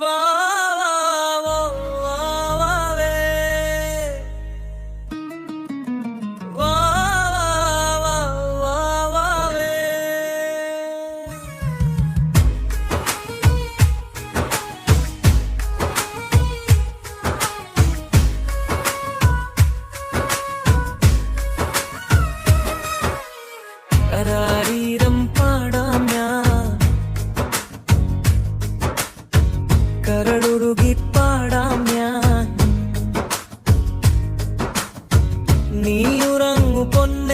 Love. నీరు రంగు పొన్న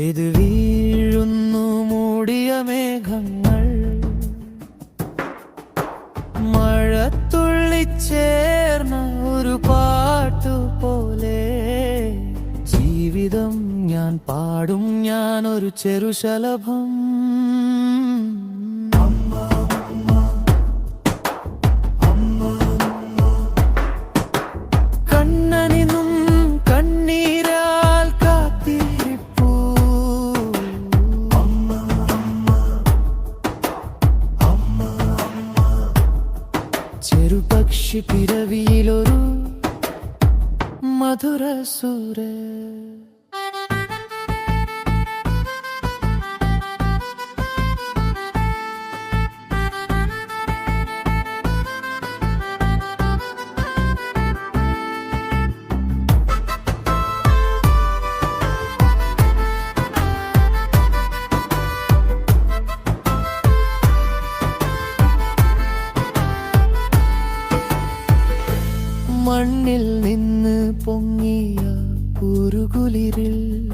പെയ്തു വീഴുന്നു മൂടിയ മേഘങ്ങൾ. മഴത്തുള്ളി ചേർന്ന ഒരു പാട്ടു പോലെ ജീവിതം ഞാൻ പാടും ഞാൻ ഒരു ചെറുശലഭം. പിറവിയിലൊരു മധുരസുര മണ്ണിൽ കുരുകുലിരിൽ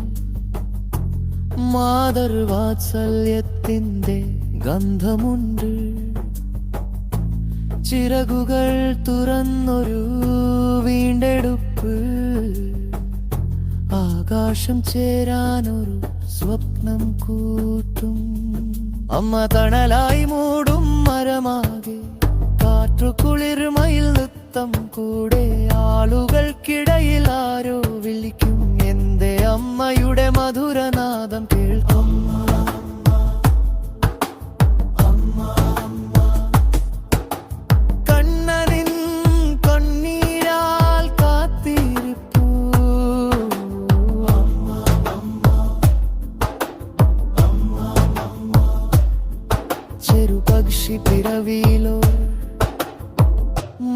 മാതൃവാത്സല്യത്തിന്റെ ഗന്ധമുണ്ട്. ചിറകുകൾ തുറന്നൊരു വീണ്ടെടുപ്പ്. ആകാശം ചേരാനൊരു സ്വപ്നം കൂട്ടും. അമ്മ തണലായി മൂടും മരമാകെ. കാറ്റു കുളിർമയിൽ നൃത്തം കൂടെ ആളുകൾക്കിടയിൽ ആരോ വിളിക്കും. എന്റെ അമ്മയുടെ മധുരനാദം കേൾക്കും.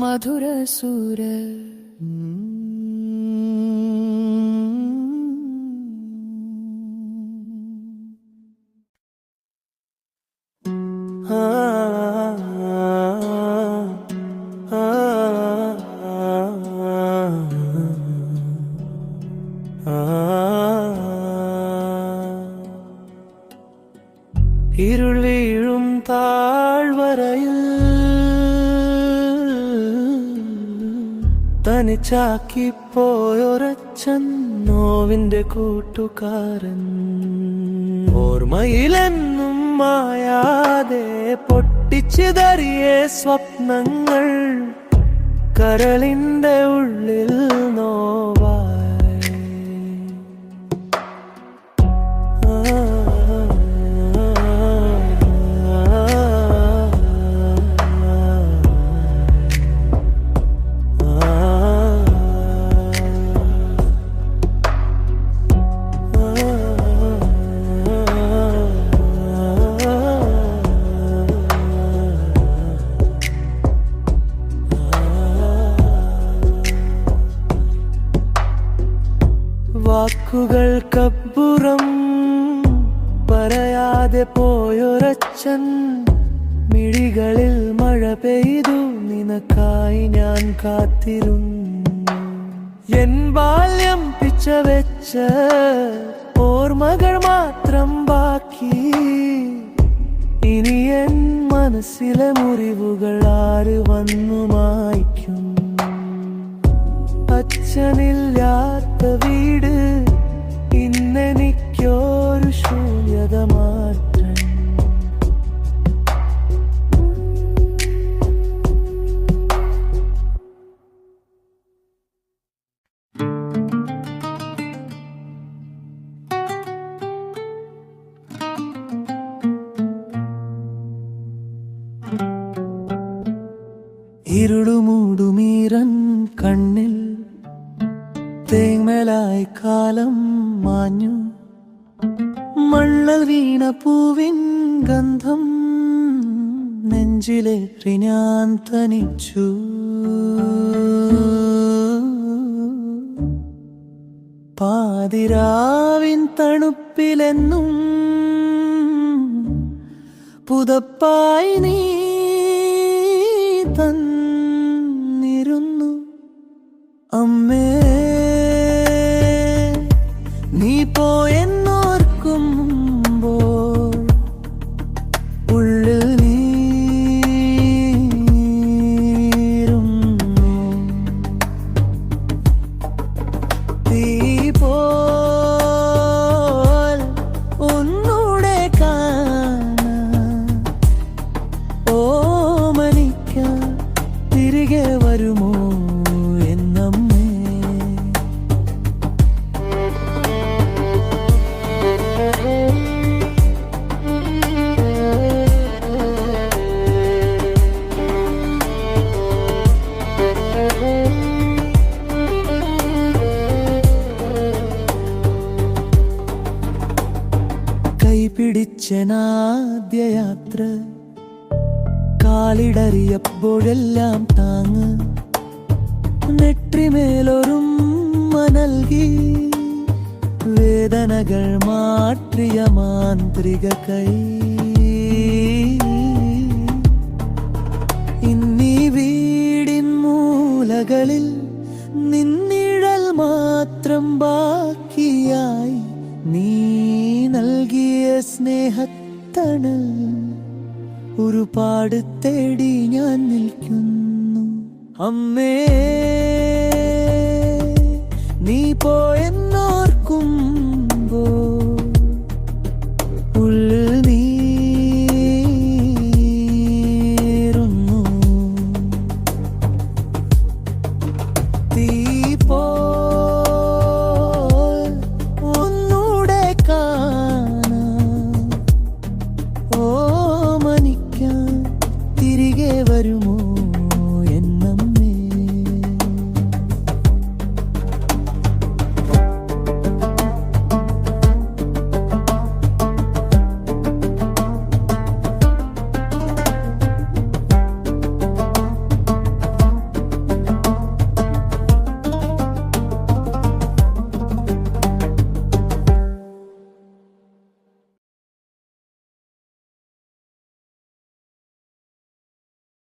മധുരസുര. തനിച്ചാക്കി പോയൊരച്ഛൻ നോവിന്റെ കൂട്ടുകാരൻ. ഓർമ്മയിലെന്നും മായാതെ പൊട്ടിച്ചിതറിയ സ്വപ്നങ്ങൾ കരളിന്റെ ഉള്ളിൽ നോവായി പോയൊരച്ഛൻ മിഴികളിൽ മഴ പെയ്തു. നിനക്കായി ഞാൻ കാത്തിരുന്നു. എൻ ബാല്യം പിച്ച വെച്ച് ഓർമ്മകൾ മാത്രം ബാക്കി. ഇനി എൻ മനസ്സിലെ മുറിവുകൾ ആര് വന്നു മായ്ക്കും? അച്ഛനില്ലാത്ത വീട് ഇന്നെനിക്കൊരു ശൂന്യത തേങ്ങലായി കാലം മാഞ്ഞു. മണ്ണൽ വീണ പൂവിൻ ഗന്ധം നെഞ്ചിലേറി ഞാൻ തനിച്ചു. പാതിരാവിൻ തണുപ്പിലെന്നും പുതപ്പായി നീ തന്നിരുന്നു കാലിടറിയപ്പോഴെല്ലാം താങ് നെറ്റിമേലൊരും മനൽകി വേദനകൾ മാറ്റിയ മാന്ത്രിക കൈ. ഇന്നീ വീടിൻ മൂലകളിൽ നിന്നിഴൽ മാത്രം ബാക്കിയായി നീ നൽകിയ സ്നേഹത്തണൽ ഒരുപാട് തേടി ഞാൻ നിൽക്കുന്നു. അമ്മേ നീ പോയെന്നോർക്കും